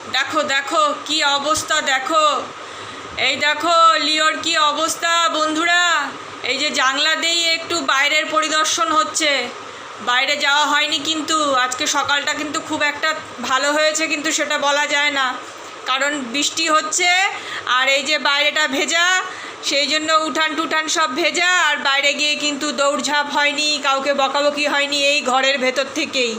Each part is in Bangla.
দেখো দেখো, কি অবস্থা, দেখো। এই দেখো, লিওর কি অবস্থা, বন্ধুরা? এই যে জানলা দিয়েই একটু বাইরের পরিদর্শন হচ্ছে। বাইরে যাওয়া হয়নি কিন্তু, আজকে সকালটা কিন্তু খুব একটা ভালো হয়েছে কিন্তু সেটা বলা যায় না। কারণ বৃষ্টি হচ্ছে, আর এই যে বাইরেটা ভেজা, সেই জন্য উঠান টুঠান সব ভেজা, আর বাইরে গিয়ে কিন্তু দৌড়ঝাঁপ হয়নি, কাউকে বকাবকি হয়নি এই ঘরের ভেতর থেকেই।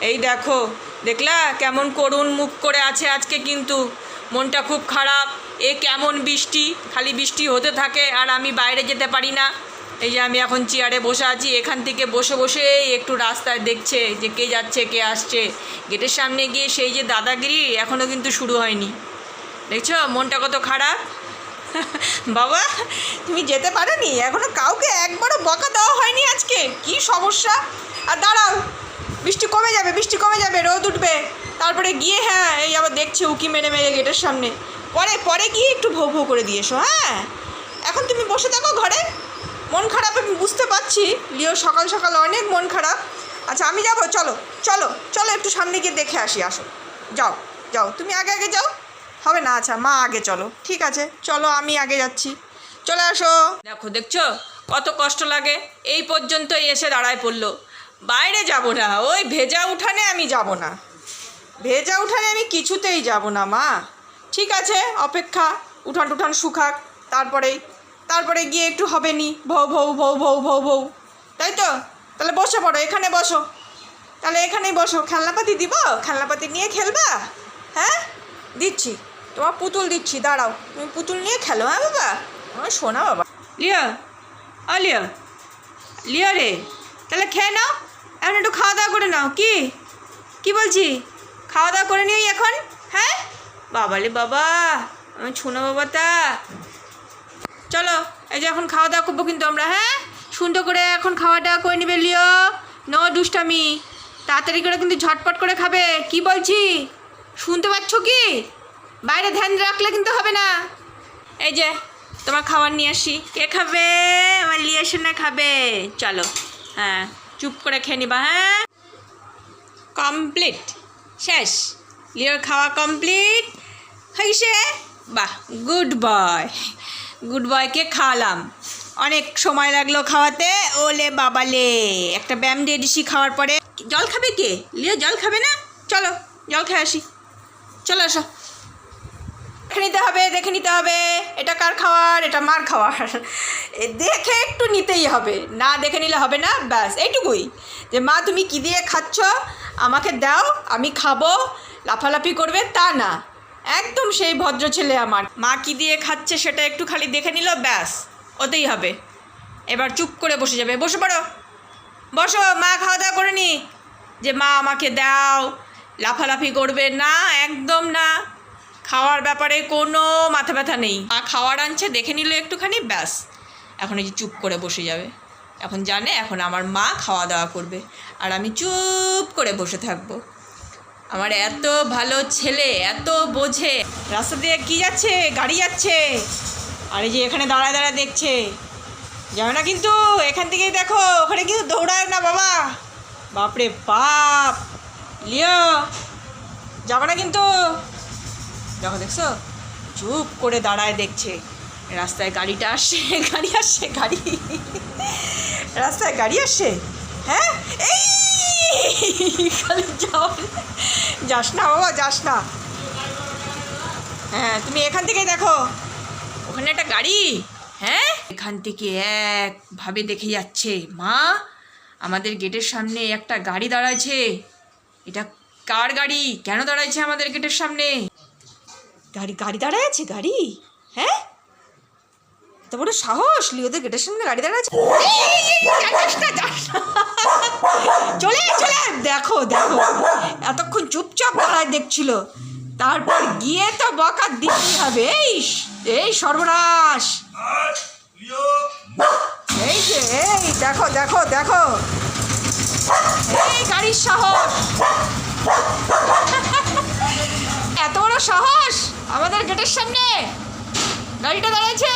এই দেখো, দেখলা? কেমন করুণ মুখ করে আছে আজকে কিন্তু। মনটা খুব খারাপ। এ কেমন বৃষ্টি? খালি বৃষ্টি হতে থাকে আর আমি বাইরে যেতে পারি না। এই যে আমি এখন চেয়ারে বসে আছি, এখান থেকে বসে বসে একটু রাস্তায় দেখছে যে কে যাচ্ছে, কে আসছে। গেটের সামনে গিয়ে সেই যে দাদাগিরি এখনও কিন্তু শুরু হয়নি। দেখছ? মনটা কত খারাপ? বাবা, তুমি যেতে পারোনি? এখনও কাউকে একবারও বকা দেওয়া হয়নি আজকে? কি সমস্যা? আর দাঁড়াও বৃষ্টি কমে যাবে, বৃষ্টি কমে যাবে, রোদ উঠবে। তারপরে গিয়ে হ্যাঁ এই আবার দেখছে উকি মেরে মেরে গেটের সামনে। পরে পরে গিয়ে একটু ভৌ ভৌ করে দিয়ে এসো হ্যাঁ। এখন তুমি বসে থাকো ঘরে। মন খারাপ আমি বুঝতে পারছি। লিও সকাল সকাল অনেক মন খারাপ। আচ্ছা আমি যাব, চলো চলো চলো একটু সামনে গিয়ে দেখে আসি, আসো। যাও যাও, তুমি আগে আগে যাও। হবে না আচ্ছা মা আগে চলো, ঠিক আছে, চলো, আমি আগে যাচ্ছি। চলে আসো। দেখো, দেখছ? কত কষ্ট লাগে। এই পর্যন্তই এসে দাঁড়ায় পড়ল। বাইরে যাব না, ওই ভেজা উঠানে আমি যাব না। ভেজা উঠানে আমি কিছুতেই যাব না, মা। ঠিক আছে, অপেক্ষা, উঠান টুঠান শুকাক তারপরেই তারপরে গিয়ে একটু হবে নি, ভৌ ভৌ ভৌ ভৌ ভৌ ভৌ। তাই তো? তাহলে বসে পড়ো, এখানে বসো। তাহলে এখানেই বসো। খেলনাপাতি দিব? খেলনাপাতি নিয়ে খেলবা? হ্যাঁ? দিচ্ছি। তোমার পুতুল দিচ্ছি, দাঁড়াও। তুমি পুতুল নিয়ে খেলো হ্যাঁ বাবা? আমার শোনা বাবা। লিয়া, আ, লিয়া। লিয়া রে, তাহলে খেয়ে নাও। এখন একটু খাওয়া দাওয়া করে নাও, কি? কি বলছি? খাওয়া দাওয়া করে নিই এখন হ্যাঁ? বাবালে বাবা, আমি ছোনা বাবা তা চলো, এই যে এখন খাওয়া দাওয়া করব কিন্তু আমরা হ্যাঁ? সুন্দর করে এখন খাওয়া দাওয়া করে নিবে লিও। ন দুষ্টামি। তাড়াতাড়ি করে কিন্তু ঝটপট করে খাবে, কি বলছি? শুনতে পাচ্ছ কি? বাইরে ধ্যান রাখলে কিন্তু হবে না। এই যে, তোমার খাবার নিয়ে আসি। কে খাবে? আমার লিয়ে না খাবে। চলো হ্যাঁ। চুপ করে খেয়ে নিবা হ্যাঁ? কমপ্লিট শেষ। লিওর খাওয়া কমপ্লিট হয়েছে বাহ গুড বয় গুড বয়কে খাওয়ালাম। অনেক সময় লাগল খাওয়াতে। ওলে বাবালে। একটা ব্যায়াম দিয়ে দিছি খাওয়ার পরে। জল খাবে কে? লিও জল খাবে না? চলো, জল খেয়ে আসি। চলো আসো। নিতে হবে, দেখে নিতে হবে। এটা কার খাওয়ার? এটা মার খাওয়ার। দেখে একটু নিতেই হবে। না দেখে নিলে হবে না, ব্যাস, এইটুকুই। যে, মা, তুমি কী দিয়ে খাচ্ছ? আমাকে দাও, আমি খাব। লাফালাফি করবে তা না। একদম সেই ভদ্র ছেলে আমার। মা কী দিয়ে খাচ্ছে সেটা একটু খালি দেখে নিল, ব্যাস, ওতেই হবে। এবার চুপ করে বসে যাবে। বসে পড়ো। বসো, মা, খাওয়া দাওয়া করে নি। যে, মা, আমাকে দাও, লাফালাফি করবে না, একদম না। খাওয়ার ব্যাপারে কোনো মাথা ব্যথা নেই। মা খাওয়ার আনছে, দেখে নিল একটুখানি, ব্যাস। এখন এই যে চুপ করে বসে যাবে। এখন জানে, এখন আমার মা খাওয়া দাওয়া করবে। আর আমি চুপ করে বসে থাকব। আমার এত ভালো ছেলে, এত বোঝে। রাস্তা দিয়ে কি যাচ্ছে? গাড়ি যাচ্ছে। আর এই যে এখানে দাঁড়ায় দাঁড়ায় দেখছে। যাবে না কিন্তু? এখান থেকেই দেখো, ওখানে কিন্তু দৌড়ায় না বাবা। বাপরে বাপ। লিও, যাবে না কিন্তু? দেখছ? চুপ করে দাঁড়ায় দেখছে। রাস্তায় গাড়িটা আসছে, গাড়ি আসছে, গাড়ি। রাস্তায় গাড়ি আসছে? হ্যাঁ? এই! যাও। যাস না বাবা, যাস না। হ্যাঁ তুমি এখান থেকে দেখো। ওখানে একটা গাড়ি। হ্যাঁ? এখান থেকে একভাবে দেখে যাচ্ছে। মা, আমাদের গেটের সামনে একটা গাড়ি দাঁড়াইছে। এটা কার গাড়ি? কেন দাঁড়াইছে আমাদের গেটের সামনে? গাড়ি গাড়ি দাঁড়ায় আছে, গাড়ি? হ্যাঁ? এত বড় সাহস, লিওদের গেটের সামনে গাড়ি দাঁড়ায় আছে। চলে চলে দেখো দেখো, এতক্ষণ চুপচাপ দাঁড়ায় দেখছিল। তারপর গিয়ে তো বকা দিতেই হবে। এই এই সর্বনাশ। এই যে, এই, দেখো দেখো দেখো। এই গাড়ির সাহস। সাহস আমাদের গেটের সামনে। গাড়িটা দাঁড়িয়েছে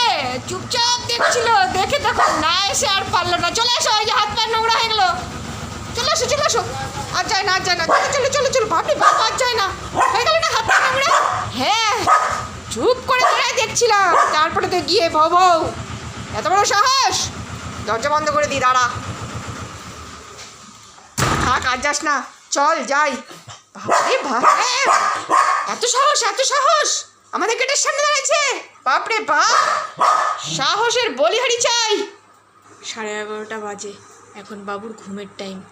চুপচাপ দেখছিল। দেখে দেখো না এসে আর পারল না। চলে আসো ওই যে হাত পা নোংরা হয়ে গেলো। চলে আসো চলে আসো আর যায় না, আর যায় না। চলো চলো চলো চলো। ভাবলি ভাব আর যায় না। হয়ে গেল না হাত পা নোংরা? হ্যাঁ চুপ করে দাঁড়ায় দেখছিলাম। তারপরে তো গিয়ে ভব ভৌ এত বড় সাহস? দরজা বন্ধ করে দিই দাঁড়া। থাক, আর যাস না। চল, যাই। এত সাহস এত সাহস! আমাদের গেটের সামনে দাঁড়াচ্ছে বাপরে বাপ! সাহসের বলিহারি চাই! সাড়ে এগারোটা বাজে। এখন বাবুর ঘুমের টাইম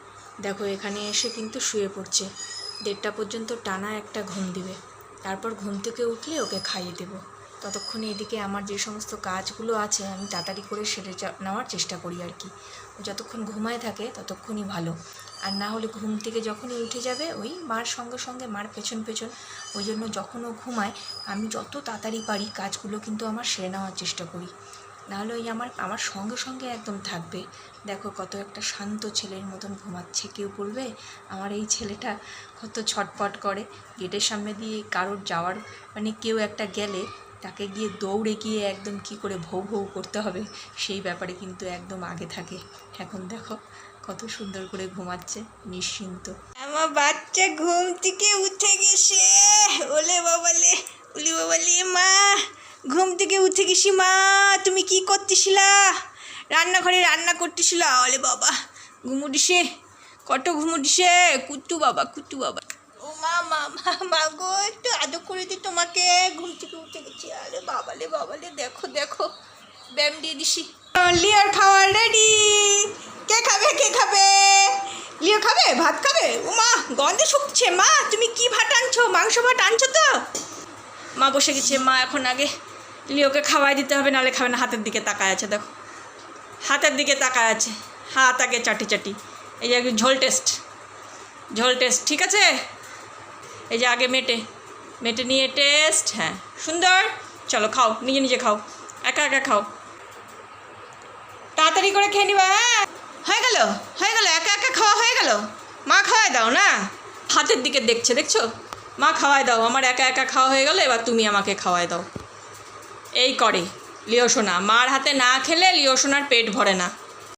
দেখো, এখানে এসে কিন্তু শুয়ে পড়ছে। দেড়টা পর্যন্ত টানা একটা ঘুম দিবে। তারপর ঘুম থেকে উঠলে ওকে খাইয়ে দেবো। ততক্ষণে এদিকে আমার যে সমস্ত কাজগুলো আছে, আমি তাড়াতাড়ি করে সেরে নেওয়ার চেষ্টা করি আর কি। যতক্ষণ ঘুমায় থাকে, ততক্ষণই ভালো। আর না হলে ঘুম থেকে যখনই উঠে যাবে, ওই মার সঙ্গে সঙ্গে, মার পেছন পেছন, ওই জন্য যখন ও ঘুমায়, আমি যত তাড়াতাড়ি পারি কাজগুলো কিন্তু আমার সেরে নেওয়ার চেষ্টা করি। নাহলে ওই আমার আমার সঙ্গে সঙ্গে একদম থাকবে। দেখো কত একটা শান্ত ছেলের মতন ঘুমাচ্ছে, কেউ বলবে, আমার এই ছেলেটা কত ছটপট করে। গেটের সামনে দিয়ে কারোর যাওয়ার মানে কেউ একটা গেলে তাকে গিয়ে দৌড়ে গিয়ে একদম কি করে ভৌ ভৌ করতে হবে, সেই ব্যাপারে কিন্তু একদম আগে থাকে। এখন দেখো কত সুন্দর করে ঘুমাচ্ছে নিশ্চিন্ত। আমার বাচ্চা ঘুম থেকে উঠে গেছে। ওলে বাবালে ওলে বাবালে মা, ঘুম থেকে উঠে গেছি মা, তুমি কি করতেছিলা? রান্নাঘরে রান্না করতেছিলা? ওলে বাবা ঘুমুডিসে কত ঘুমুডিসে কুট্টু বাবা কুট্টু বাবা। মা মা মা গো, একটু আদর করে দি তোমাকে। ঘুম থেকে উঠে গেছি। আরে বাবালে বাবালে, দেখো দেখো। ব্যায়াম দিয়ে দিছি। লিওর খাওয়া রেডি কে খাবে কে খাবে? লিও খাবে? ভাত খাবে? ও মা গন্ধে শুকছে। মা, তুমি কি ভাত আনছো? মাংস ভাত আনছো তো? মা বসে গেছে। মা এখন আগে লিওকে খাওয়াই দিতে হবে, নাহলে খাবে না। হাতের দিকে তাকায় আছে, দেখো। হাতের দিকে তাকায় আছে। হাত আগে চাটি চাটি এই যে ঝোল টেস্ট ঝোল টেস্ট ঠিক আছে? এই যে আগে মেটে মেটে নিয়ে টেস্ট হ্যাঁ সুন্দর। চলো খাও, নিজে নিজে খাও, একা একা খাও। তাড়াতাড়ি করে খেয়ে নিবা হ্যাঁ? হয়ে গেল হয়ে গেল, একা একা খাওয়া হয়ে গেল। মা খাওয়াই দাও, না? হাতের দিকে দেখছে, দেখছ? মা খাওয়াই দাও, আমার একা একা খাওয়া হয়ে গেল, এবার তুমি আমাকে খাওয়াই দাও। এই করে লিও সোনা মার হাতে না খেলে লিওসোনার পেট ভরে না।